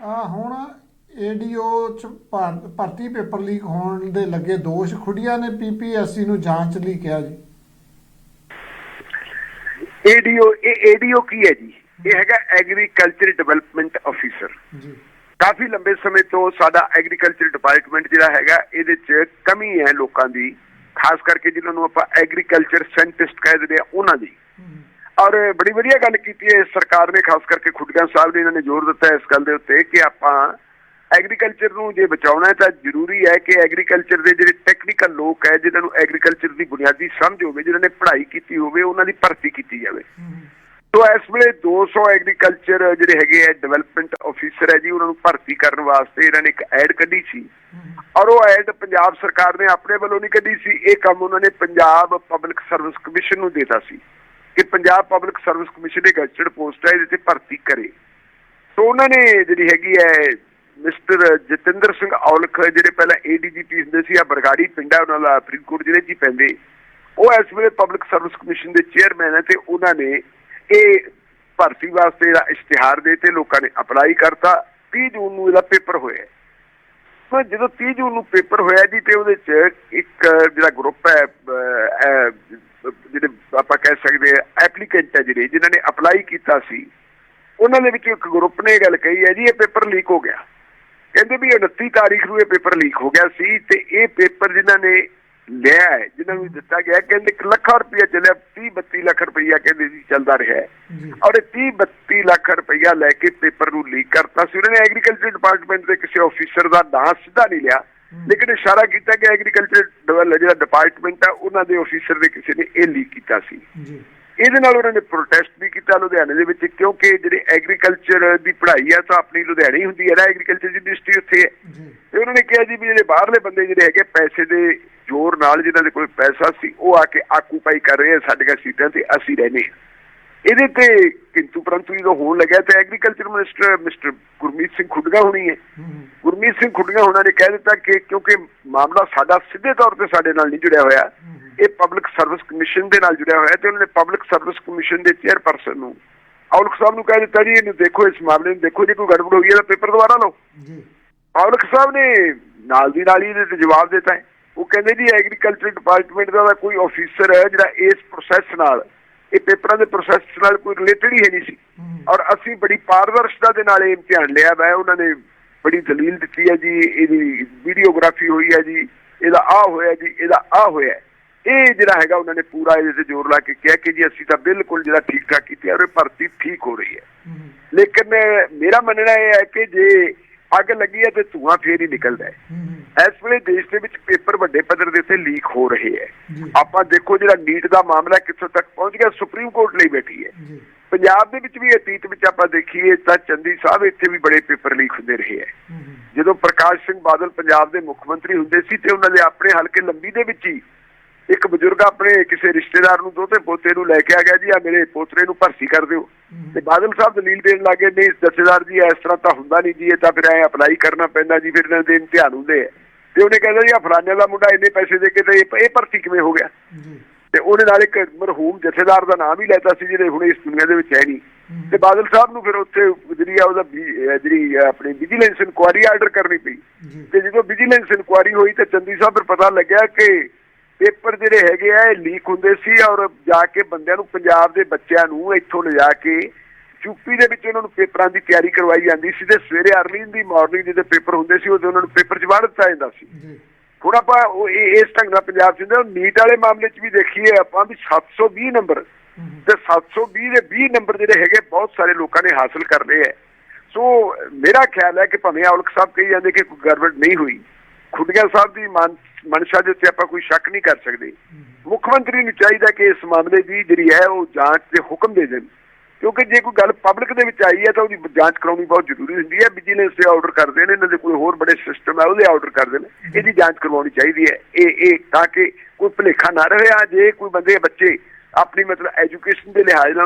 ਆ ਹੁਣ ਏਡੀਓ ਚ ਭਰ- ਭਰਤੀ ਪੇਪਰ ਲੀਕ ਹੋਣ ਦੇ ਲੱਗੇ ਦੋਸ਼ ਖੁੱਡੀਆਂ ਨੇ ਪੀਪੀਐਸਸੀ ਨੂੰ ਜਾਂਚ ਲਈ ਕਿਹਾ ਜੀ। ਏਡੀਓ ਇਹ ਏਡੀਓ ਕੀ ਹੈ ਜੀ? ਇਹ ਹੈਗਾ ਐਗਰੀਕਲਚਰ ਡਿਵੈਲਪਮੈਂਟ ਆਫੀਸਰ। ਜੀ। ਕਾਫੀ ਲੰਬੇ ਸਮੇਂ ਤੋਂ ਸਾਡਾ ਐਗਰੀਕਲਚਰ ਡਿਪਾਰਟਮੈਂਟ ਜਿਹੜਾ ਹੈਗਾ ਇਹਦੇ 'ਚ ਕਮੀ ਹੈ ਲੋਕਾਂ ਦੀ ਖਾਸ ਕਰਕੇ ਜਿਨ੍ਹਾਂ ਨੂੰ ਆਪਾਂ ਐਗਰੀਕਲਚਰ ਸਾਇੰਟਿਸਟ ਕਹਿ ਦਿੰਦੇ ਆ ਉਹਨਾਂ ਦੀ। ਔਰ ਬੜੀ ਵਧੀਆ ਗੱਲ ਕੀਤੀ ਹੈ ਸਰਕਾਰ ਨੇ, ਖਾਸ ਕਰਕੇ ਖੁੱਡੀਆਂ ਸਾਹਿਬ ਨੇ ਇਹਨਾਂ ਨੇ ਜ਼ੋਰ ਦਿੱਤਾ ਇਸ ਗੱਲ ਦੇ ਉੱਤੇ ਕਿ ਆਪਾਂ ਐਗਰੀਕਲਚਰ ਨੂੰ ਜੇ ਬਚਾਉਣਾ ਹੈ ਤਾਂ ਜ਼ਰੂਰੀ ਹੈ ਕਿ ਐਗਰੀਕਲਚਰ ਦੇ ਜਿਹੜੇ ਟੈਕਨੀਕਲ ਲੋਕ ਹੈ ਜਿਨ੍ਹਾਂ ਨੂੰ ਐਗਰੀਕਲਚਰ ਦੀ ਬੁਨਿਆਦੀ ਸਮਝ ਹੋਵੇ ਜਿਨ੍ਹਾਂ ਨੇ ਪੜ੍ਹਾਈ ਕੀਤੀ ਹੋਵੇ, ਉਹਨਾਂ ਦੀ ਭਰਤੀ ਕੀਤੀ ਜਾਵੇ। ਸੋ ਇਸ ਵੇਲੇ 200 ਐਗਰੀਕਲਚਰ ਜਿਹੜੇ ਹੈਗੇ ਆ ਡਿਵੈਲਪਮੈਂਟ ਆਫੀਸਰ ਹੈ ਜੀ, ਉਹਨਾਂ ਨੂੰ ਭਰਤੀ ਕਰਨ ਵਾਸਤੇ ਇਹਨਾਂ ਨੇ ਇੱਕ ਐਡ ਕੱਢੀ ਸੀ। ਔਰ ਉਹ ਐਡ ਪੰਜਾਬ ਸਰਕਾਰ ਨੇ ਆਪਣੇ ਵੱਲੋਂ ਨਹੀਂ ਕੱਢੀ ਸੀ, ਇਹ ਕੰਮ ਉਹਨਾਂ ਨੇ ਪੰਜਾਬ ਪਬਲਿਕ ਸਰਵਿਸ ਕਮਿਸ਼ਨ ਨੂੰ ਦਿੱਤਾ ਸੀ। ਕਿ ਪੰਜਾਬ ਪਬਲਿਕ ਸਰਵਿਸ ਕਮਿਸ਼ਨ ਇੱਕ ਗਜ਼ਟਡ ਪੋਸਟ ਹੈ, ਇਹਦੇ ਤੇ ਭਰਤੀ ਕਰੇ। ਸੋ ਉਹਨਾਂ ਨੇ ਜਿਹੜੀ ਹੈਗੀ ਹੈ, ਮਿਸਟਰ ਜਤਿੰਦਰ ਸਿੰਘ ਔਲਖ, ਜਿਹੜੇ ਪਹਿਲਾਂ ਏਡੀਜੀਪੀ ਹੁੰਦੇ ਸੀ ਆ ਬਰਗਾੜੀ ਪਿੰਡਾ ਉਹਨਾਂ ਦਾ ਫਰੀਦਕੋਟ ਜ਼ਿਲ੍ਹੇ 'ਚ ਹੀ ਪੈਂਦੇ। ਉਹ ਇਸ ਵੇਲੇ ਪਬਲਿਕ ਸਰਵਿਸ ਕਮਿਸ਼ਨ ਦੇ ਚੇਅਰਮੈਨ ਹੈ ਤੇ ਉਹਨਾਂ ਨੇ ਇਹ ਭਰਤੀ ਵਾਸਤੇ ਦਾ ਇਸ਼ਤਿਹਾਰ ਦੇ ਤੇ ਲੋਕਾਂ ਨੇ ਅਪਲਾਈ ਕਰਤਾ। 30 ਜੂਨ ਨੂੰ ਇਹਦਾ ਪੇਪਰ ਹੋਇਆ ਸੋ ਜਦੋਂ 30 ਜੂਨ ਨੂੰ ਪੇਪਰ ਹੋਇਆ ਜੀ, ਤੇ ਉਹਦੇ ਚ ਇੱਕ ਜਿਹੜਾ ਗਰੁੱਪ ਹੈ ਆਪਾਂ ਕਹਿ ਸਕਦੇ ਆ ਐਪਲੀਕੈਂਟ ਹੈ ਜਿਹੜੇ ਜਿਨ੍ਹਾਂ ਨੇ ਅਪਲਾਈ ਕੀਤਾ ਸੀ। ਉਹਨਾਂ ਦੇ ਵਿੱਚੋਂ ਇੱਕ ਗਰੁੱਪ ਨੇ ਇਹ ਗੱਲ ਕਹੀ ਹੈ ਜੀ ਇਹ ਪੇਪਰ ਲੀਕ ਹੋ ਗਿਆ। ਕਹਿੰਦੇ ਵੀ 29 ਤਾਰੀਖ ਨੂੰ ਇਹ ਪੇਪਰ ਲੀਕ ਹੋ ਗਿਆ ਸੀ ਤੇ ਇਹ ਪੇਪਰ ਜਿਨ੍ਹਾਂ ਨੇ ਲਿਆ ਹੈ ਜਿਨ੍ਹਾਂ ਨੂੰ ਦਿੱਤਾ ਗਿਆ ਕਹਿੰਦੇ ਇੱਕ ਲੱਖਾਂ ਰੁਪਇਆ ਚੱਲਿਆ 30 32 ਲੱਖ ਰੁਪਇਆ ਕਹਿੰਦੇ ਸੀ ਚੱਲਦਾ ਰਿਹਾ ਜੀ। ਔਰ ਇਹ 30 32 ਲੱਖ ਰੁਪਇਆ ਲੈ ਕੇ ਪੇਪਰ ਨੂੰ ਲੀਕ ਕਰਤਾ ਸੀ। ਉਹਨਾਂ ਨੇ ਐਗਰੀਕਲਚਰ ਡਿਪਾਰਟਮੈਂਟ ਦੇ ਕਿਸੇ ਆਫੀਸਰ ਦਾ ਨਾਂ ਸਿੱਧਾ ਨਹੀਂ ਲਿਆ। ਲੇਕਿਨ ਇਸ਼ਾਰਾ ਕੀਤਾ ਕਿ ਐਗਰੀਕਲਚਰ ਜਿਹੜਾ ਡਿਪਾਰਟਮੈਂਟ ਆ ਉਹਨਾਂ ਦੇ ਆਫੀਸਰ ਦੇ ਕਿਸੇ ਨੇ ਇਹ ਲੀਕ ਕੀਤਾ ਸੀ। ਜੀ। ਇਹਦੇ ਨਾਲ ਉਹਨਾਂ ਨੇ ਪ੍ਰੋਟੈਸਟ ਵੀ ਕੀਤਾ ਲੁਧਿਆਣੇ ਦੇ ਵਿੱਚ ਕਿਉਂਕਿ ਜਿਹੜੇ ਐਗਰੀਕਲਚਰ ਦੀ ਪੜ੍ਹਾਈ ਆ ਤਾਂ ਆਪਣੀ ਲੁਧਿਆਣੇ ਹੀ ਹੁੰਦੀ ਹੈ ਨਾ ਐਗਰੀਕਲਚਰ ਯੂਨੀਵਰਸਿਟੀ ਉੱਥੇ ਹੈ ਜੀ। ਤੇ ਉਹਨਾਂ ਨੇ ਕਿਹਾ ਜੀ ਵੀ ਜਿਹੜੇ ਬਾਹਰਲੇ ਬੰਦੇ ਜਿਹੜੇ ਹੈਗੇ ਪੈਸੇ ਦੇ ਜ਼ੋਰ ਨਾਲ ਜਿਨ੍ਹਾਂ ਦੇ ਕੋਲ ਪੈਸਾ ਸੀ ਉਹ ਆ ਕੇ ਆਕੂਪਾਈ ਕਰ ਰਹੇ ਆ ਸਾਡੀਆਂ ਸੀਟਾਂ ਤੇ ਅਸੀਂ ਰਹਿੰਦੇ ਹਾਂ ਇਹਦੇ ਤੇ ਕਿੰਤੂ ਪਰੰਤੂ ਜਦੋਂ ਹੋਣ ਲੱਗਿਆ ਤੇ agriculture minister mister Gurmeet Singh ਖੁੱਡਗਾ ਹੋਣੀ ਹੈ। ਗੁਰਮੀਤ ਸਿੰਘ ਖੁੱਡੀਆਂ ਉਹਨਾਂ ਨੇ ਕਹਿ ਦਿੱਤਾ ਕਿ ਕਿਉਂਕਿ ਮਾਮਲਾ ਸਾਡਾ ਸਿੱਧੇ ਤੌਰ ਤੇ ਸਾਡੇ ਨਾਲ ਨਹੀਂ ਜੁੜਿਆ ਹੋਇਆ। ਇਹ ਪਬਲਿਕ ਸਰਵਿਸ ਕਮਿਸ਼ਨ ਦੇ ਨਾਲ ਜੁੜਿਆ ਹੋਇਆ ਤੇ ਉਹਨਾਂ ਨੇ ਪਬਲਿਕ ਸਰਵਿਸ ਕਮਿਸ਼ਨ ਦੇ ਚੇਅਰਪਰਸਨ ਨੂੰ ਔਲਖ ਸਾਹਿਬ ਨੂੰ ਕਹਿ ਦਿੱਤਾ ਜੀ ਇਹਨੂੰ ਦੇਖੋ ਇਸ ਮਾਮਲੇ ਨੂੰ ਦੇਖੋ ਜੇ ਕੋਈ ਗੜਬੜ ਹੋਈ ਹੈ ਤਾਂ ਪੇਪਰ ਦੁਬਾਰਾ ਲਓ। ਜੀ। ਔਲਖ ਸਾਹਿਬ ਨੇ ਨਾਲ ਦੀ ਨਾਲ ਹੀ ਇਹਦੇ ਤੇ ਜਵਾਬ ਦਿੱਤਾ ਉਹ ਕਹਿੰਦੇ ਜੀ ਐਗਰੀਕਲਚਰ ਡਿਪਾਰਟਮੈਂਟ ਦਾ ਕੋਈ ਆਫੀਸਰ ਹੈ ਜਿਹੜਾ ਇਸ ਪ੍ਰੋਸੈਸ ਨਾਲ ਇਹ ਪੇਪਰਾਂ ਦੇ ਪ੍ਰੋਸੈਸ ਨਾਲ ਕੋਈ ਰਿਲੇਟਡ ਹੀ ਨਹੀਂ ਸੀ। ਔਰ ਅਸੀਂ ਬੜੀ ਪਾਰਦਰਸ਼ਤਾ ਦੇ ਨਾਲ ਇਹ ਇਮਤਿਹਾਨ ਲਿਆ ਵਾ ਉਹਨਾਂ ਨੇ ਬੜੀ ਦਲੀਲ ਦਿੱਤੀ ਹੈ ਜੀ ਇਹਦੀ ਵੀਡੀਓਗ੍ਰਾਫੀ ਹੋਈ ਹੈ ਜੀ ਇਹਦਾ ਆ ਹੋਇਆ ਜੀ ਇਹਦਾ ਆ ਹੋਇਆ ਇਹ ਜਿਹੜਾ ਹੈਗਾ ਉਹਨਾਂ ਨੇ ਪੂਰਾ ਇਹਦੇ ਤੇ ਜ਼ੋਰ ਲਾ ਕੇ ਕਿਹਾ ਕਿ ਜੀ ਅਸੀਂ ਤਾਂ ਬਿਲਕੁਲ ਜਿਹੜਾ ਠੀਕ ਠਾਕ ਕੀਤੀ ਹੈ ਔਰ ਇਹ ਭਰਤੀ ਠੀਕ ਹੋ ਰਹੀ ਹੈ। ਲੇਕਿਨ ਮੇਰਾ ਮੰਨਣਾ ਇਹ ਹੈ ਕਿ ਜੇ ਅੱਗ ਲੱਗੀ ਹੈ ਤੇ ਧੂਆਂ ਫੇਰ ਹੀ ਨਿਕਲਦਾ ਹੈ। ਇਸ ਵੇਲੇ ਦੇਸ਼ ਦੇ ਵਿੱਚ ਪੇਪਰ ਵੱਡੇ ਪੱਧਰ ਦੇ ਉੱਤੇ ਲੀਕ ਹੋ ਰਹੇ ਹੈ। ਆਪਾਂ ਦੇਖੋ ਜਿਹੜਾ ਨੀਟ ਦਾ ਮਾਮਲਾ ਕਿੱਥੋਂ ਤੱਕ ਪਹੁੰਚ ਗਿਆ ਸੁਪਰੀਮ ਕੋਰਟ ਲਈ ਬੈਠੀ ਹੈ। ਪੰਜਾਬ ਦੇ ਵਿੱਚ ਵੀ ਅਤੀਤ ਵਿੱਚ ਆਪਾਂ ਦੇਖੀਏ ਤਾਂ ਚੰਦੀ ਸਾਹਿਬ ਇੱਥੇ ਵੀ ਬੜੇ ਪੇਪਰ ਲੀਕ ਹੁੰਦੇ ਰਹੇ ਹੈ। ਜਦੋਂ ਪ੍ਰਕਾਸ਼ ਸਿੰਘ ਬਾਦਲ ਪੰਜਾਬ ਦੇ ਮੁੱਖ ਮੰਤਰੀ ਹੁੰਦੇ ਸੀ ਤੇ ਉਹਨਾਂ ਦੇ ਆਪਣੇ ਹਲਕੇ ਲੰਬੀ ਦੇ ਵਿੱਚ ਹੀ ਇੱਕ ਬਜ਼ੁਰਗ ਆਪਣੇ ਕਿਸੇ ਰਿਸ਼ਤੇਦਾਰ ਨੂੰ ਦੋਤੇ ਪੋਤੇ ਨੂੰ ਲੈ ਕੇ ਆ ਗਿਆ ਜੀ ਆ ਮੇਰੇ ਪੋਤਰੇ ਨੂੰ ਭਰਤੀ ਕਰ ਦਿਓ। ਤੇ ਬਾਦਲ ਸਾਹਿਬ ਦਲੀਲ ਦੇਣ ਲੱਗੇ ਨਹੀਂ ਜਥੇਦਾਰ ਜੀ ਇਸ ਤਰ੍ਹਾਂ ਤਾਂ ਹੁੰਦਾ ਨਹੀਂ ਜੀ ਇਹ ਤਾਂ ਫਿਰ ਐ ਅਪਲਾਈ ਕਰਨਾ ਪੈਂਦਾ ਜੀ ਫਿਰ ਇਹਨਾਂ ਦੇ ਇਮਤਿਹਾਨ ਹੁੰਦੇ ਆ। ਤੇ ਉਹਨੇ ਕਹਿੰਦਾ ਜੀ ਆ ਫਲਾਣੇ ਦਾ ਮੁੰਡਾ ਇੰਨੇ ਪੈਸੇ ਦੇ ਕੇ ਤੇ ਇਹ ਭਰਤੀ ਕਿਵੇਂ ਹੋ ਗਿਆ? ਤੇ ਉਹਨੇ ਨਾਲ ਇੱਕ ਮਰਹੂਮ ਜਥੇਦਾਰ ਦਾ ਨਾਮ ਹੀ ਲੈਤਾ ਸੀ ਜਿਹੜੇ ਹੁਣ ਇਸ ਦੁਨੀਆ ਦੇ ਵਿੱਚ ਹੈ ਨਹੀਂ। ਤੇ ਬਾਦਲ ਸਾਹਿਬ ਨੂੰ ਫਿਰ ਉੱਥੇ ਜਿਹੜੀ ਆ ਉਹਦਾ ਜਿਹੜੀ ਆਪਣੀ ਵਿਜੀਲੈਂਸ ਇਨਕੁਆਰੀ ਆਰਡਰ ਕਰਨੀ ਪਈ। ਤੇ ਜਦੋਂ ਵਿਜੀਲੈਂਸ ਇਨਕੁਆਰੀ ਹੋਈ ਤੇ ਚੰਦੀ ਸਾਹਿਬ ਫਿਰ ਪਤਾ ਲੱਗਿਆ ਕਿ ਪੇਪਰ ਜਿਹੜੇ ਹੈਗੇ ਆ ਇਹ ਲੀਕ ਹੁੰਦੇ ਸੀ ਔਰ ਜਾ ਕੇ ਬੰਦਿਆਂ ਨੂੰ ਪੰਜਾਬ ਦੇ ਬੱਚਿਆਂ ਨੂੰ ਇੱਥੋਂ ਲਿਜਾ ਕੇ ਯੂਪੀ ਦੇ ਵਿੱਚ ਉਹਨਾਂ ਨੂੰ ਪੇਪਰਾਂ ਦੀ ਤਿਆਰੀ ਕਰਵਾਈ ਜਾਂਦੀ ਸੀ ਤੇ ਸਵੇਰੇ ਅਰਲੀ ਦੀ ਮਾਰਨਿੰਗ ਜਿਹਦੇ ਪੇਪਰ ਹੁੰਦੇ ਸੀ ਉਦੋਂ ਉਹਨਾਂ ਨੂੰ ਪੇਪਰ 'ਚ ਵੜ ਦਿੱਤਾ ਜਾਂਦਾ ਸੀ। ਹੁਣ ਆਪਾਂ ਉਹ ਇਸ ਢੰਗ ਨਾਲ ਪੰਜਾਬ 'ਚ ਹੁੰਦੇ ਨੀਟ ਵਾਲੇ ਮਾਮਲੇ 'ਚ ਵੀ ਦੇਖੀਏ ਆਪਾਂ ਵੀ 720 ਨੰਬਰ ਤੇ 720 ਦੇ 20 ਨੰਬਰ ਜਿਹੜੇ ਹੈਗੇ ਬਹੁਤ ਸਾਰੇ ਲੋਕਾਂ ਨੇ ਹਾਸਲ ਕਰ ਲਏ ਹੈ। ਸੋ ਮੇਰਾ ਖਿਆਲ ਹੈ ਕਿ ਭਾਵੇਂ ਔਲਖ ਸਾਹਿਬ ਕਹੀ ਜਾਂਦੇ ਕਿ ਕੋਈ ਗੜਬੜ ਨਹੀਂ ਹੋਈ ਖੁੱਡੀਆਂ ਸਾਹਿਬ ਦੀ ਮਨ- ਮਨਸ਼ਾ ਦੇ ਉੱਤੇ ਆਪਾਂ ਕੋਈ ਸ਼ੱਕ ਨਹੀਂ ਕਰ ਸਕਦੇ। ਮੁੱਖ ਮੰਤਰੀ ਨੂੰ ਚਾਹੀਦਾ ਕਿ ਇਸ ਮਾਮਲੇ ਦੀ ਜਿਹੜੀ ਹੈ ਉਹ ਜਾਂਚ ਦੇ ਹੁਕਮ ਦੇ ਦੇਣ। ਕਿਉਂਕਿ ਜੇ ਕੋਈ ਗੱਲ ਪਬਲਿਕ ਦੇ ਵਿੱਚ ਆਈ ਹੈ ਤਾਂ ਉਹਦੀ ਜਾਂਚ ਕਰਾਉਣੀ ਬਹੁਤ ਜ਼ਰੂਰੀ ਹੁੰਦੀ ਹੈ। ਵਿਜੀਲੈਂਸ ਦੇ ਆਰਡਰ ਕਰਦੇ ਨੇ, ਇਹਨਾਂ ਦੇ ਕੋਈ ਹੋਰ ਬੜੇ ਸਿਸਟਮ ਹੈ, ਉਹਦੇ ਆਰਡਰ ਕਰਦੇ ਨੇ। ਇਹਦੀ ਜਾਂਚ ਕਰਵਾਉਣੀ ਚਾਹੀਦੀ ਹੈ। ਇਹ ਇਹ ਤਾਂ ਕਿ ਕੋਈ ਭੁਲੇਖਾ ਨਾ ਰਹੇ। ਆ ਜੇ ਕੋਈ ਬੰਦੇ, ਬੱਚੇ ਆਪਣੀ ਮਤਲਬ ਐਜੂਕੇਸ਼ਨ ਦੇ ਲਿਹਾਜ਼ ਨਾਲ